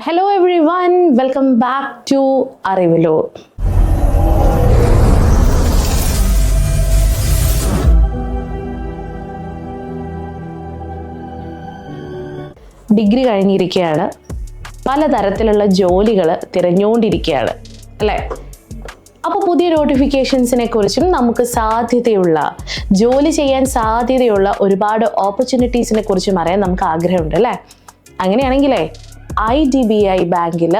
Hello everyone welcome back to അറിവിലോ degree കഴിഞ്ഞിരിക്കുകയാണ്. പലതരത്തിലുള്ള ജോലികൾ തിരഞ്ഞുകൊണ്ടിരിക്കുകയാണ് അല്ലേ? അപ്പോൾ പുതിയ നോട്ടിഫിക്കേഷൻസിനെ കുറിച്ചും നമുക്ക് സാധ്യതയുള്ള ജോലി ചെയ്യാൻ സാധ്യതയുള്ള ഒരുപാട് ഓപ്പർച്യൂണിറ്റീസിനെ കുറിച്ചും അറിയാൻ നമുക്ക് ആഗ്രഹമുണ്ട് അല്ലേ? അങ്ങനെയാണെങ്കിലേ ഐ ഡി ബി ഐ ബാങ്കിൽ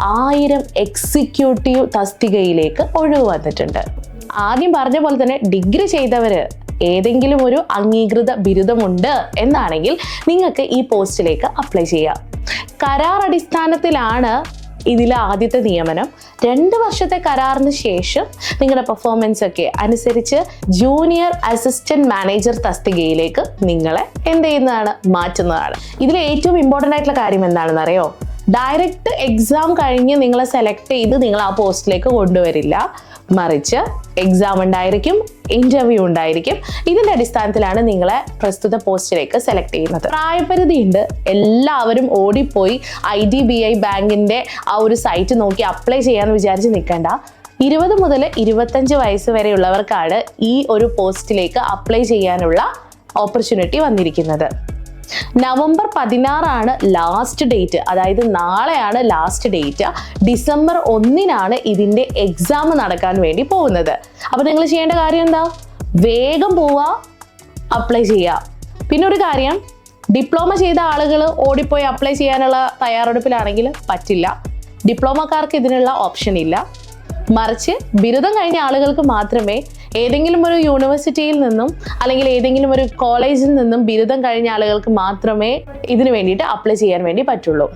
ആയിരം എക്സിക്യൂട്ടീവ് തസ്തികയിലേക്ക് ഒഴിവ് വന്നിട്ടുണ്ട്. ആദ്യം പറഞ്ഞ പോലെ തന്നെ ഡിഗ്രി ചെയ്തവര് ഏതെങ്കിലും ഒരു അംഗീകൃത ബിരുദമുണ്ട് എന്നാണെങ്കിൽ നിങ്ങൾക്ക് ഈ പോസ്റ്റിലേക്ക് അപ്ലൈ ചെയ്യാം. കരാർ അടിസ്ഥാനത്തിലാണ് ഇതിലെ ആദ്യത്തെ നിയമനം രണ്ട് വർഷത്തെ കരാറിന് ശേഷം നിങ്ങളുടെ പെർഫോമൻസ് ഒക്കെ അനുസരിച്ച് ജൂനിയർ അസിസ്റ്റന്റ് മാനേജർ തസ്തികയിലേക്ക് നിങ്ങളെ എന്ത് ചെയ്യുന്നതാണ് മാറ്റുന്നതാണ്. ഇതിൽ ഏറ്റവും ഇമ്പോർട്ടന്റ് ആയിട്ടുള്ള കാര്യം എന്താണെന്ന് അറിയോ? ഡയറക്റ്റ് എക്സാം കഴിഞ്ഞ് നിങ്ങളെ സെലക്ട് ചെയ്ത് നിങ്ങൾ ആ പോസ്റ്റിലേക്ക് കൊണ്ടുവരില്ല. മറിച്ച് എക്സാം ഉണ്ടായിരിക്കും ഇന്റർവ്യൂ ഉണ്ടായിരിക്കും. ഇതിന്റെ അടിസ്ഥാനത്തിലാണ് നിങ്ങളെ പ്രസ്തുത പോസ്റ്റിലേക്ക് സെലക്ട് ചെയ്യുന്നത്. പ്രായപരിധി ഉണ്ട്. എല്ലാവരും ഓടിപ്പോയി ഐ ഡി ബി ഐ ബാങ്കിന്റെ ആ ഒരു സൈറ്റ് നോക്കി അപ്ലൈ ചെയ്യാന്ന് വിചാരിച്ച് നിൽക്കേണ്ട ഇരുപത് മുതൽ ഇരുപത്തഞ്ച് വയസ്സ് വരെയുള്ളവർക്കാണ് ഈ ഒരു പോസ്റ്റിലേക്ക് അപ്ലൈ ചെയ്യാനുള്ള ഓപ്പർച്യൂണിറ്റി വന്നിരിക്കുന്നത്. നവംബർ പതിനാറാണ് ലാസ്റ്റ് ഡേറ്റ് അതായത് നാളെയാണ് ലാസ്റ്റ് ഡേറ്റ് ഡിസംബർ ഒന്നിനാണ് ഇതിന്റെ എക്സാം നടക്കാൻ വേണ്ടി പോകുന്നത്. അപ്പോൾ നിങ്ങൾ ചെയ്യേണ്ട കാര്യം എന്താ? വേഗം പോവുക അപ്ലൈ ചെയ്യുക. പിന്നെ ഒരു കാര്യം ഡിപ്ലോമ ചെയ്ത ആളുകൾ ഓടിപ്പോയി അപ്ലൈ ചെയ്യാനുള്ള തയ്യാറെടുപ്പിലാണെങ്കിൽ പറ്റില്ല. ഡിപ്ലോമക്കാർക്ക് ഇതിനുള്ള ഓപ്ഷൻ ഇല്ല. മറിച്ച് ബിരുദം കഴിഞ്ഞ ആളുകൾക്ക് മാത്രമേ ഏതെങ്കിലും ഒരു യൂണിവേഴ്സിറ്റിയിൽ നിന്നും അല്ലെങ്കിൽ ഏതെങ്കിലും ഒരു കോളേജിൽ നിന്നും ബിരുദം കഴിഞ്ഞ ആളുകൾക്ക് മാത്രമേ ഇതിനു വേണ്ടിയിട്ട് അപ്ലൈ ചെയ്യാൻ വേണ്ടി പറ്റുള്ളൂ.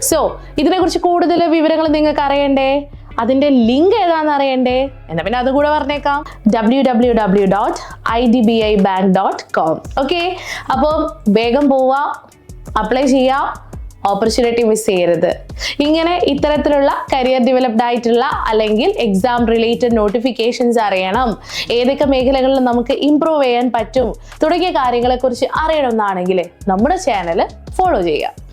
സോ ഇതിനെക്കുറിച്ച് കൂടുതൽ വിവരങ്ങൾ നിങ്ങൾക്ക് അറിയണ്ടേ? അതിന്റെ ലിങ്ക് ഏതാണെന്ന് അറിയണ്ടേ? എന്നാ പിന്നെ അതുകൂടെ പറഞ്ഞേക്കാം. W W W dot I D B I bank dot com okay അപ്പോൾ വേഗം പോവുക അപ്ലൈ ചെയ്യുക. ഓപ്പർച്യൂണിറ്റി മിസ് ചെയ്യരുത്. ഇങ്ങനെ ഇത്തരത്തിലുള്ള കരിയർ ഡെവലപ്ഡ് ആയിട്ടുള്ള അല്ലെങ്കിൽ എക്സാം റിലേറ്റഡ് നോട്ടിഫിക്കേഷൻസ് അറിയണം. ഏതൊക്കെ മേഖലകളിൽ നമുക്ക് ഇമ്പ്രൂവ് ചെയ്യാൻ പറ്റും തുടങ്ങിയ കാര്യങ്ങളെക്കുറിച്ച് അറിയണമെന്നാണെങ്കിൽ നമ്മുടെ ചാനൽ ഫോളോ ചെയ്യുക.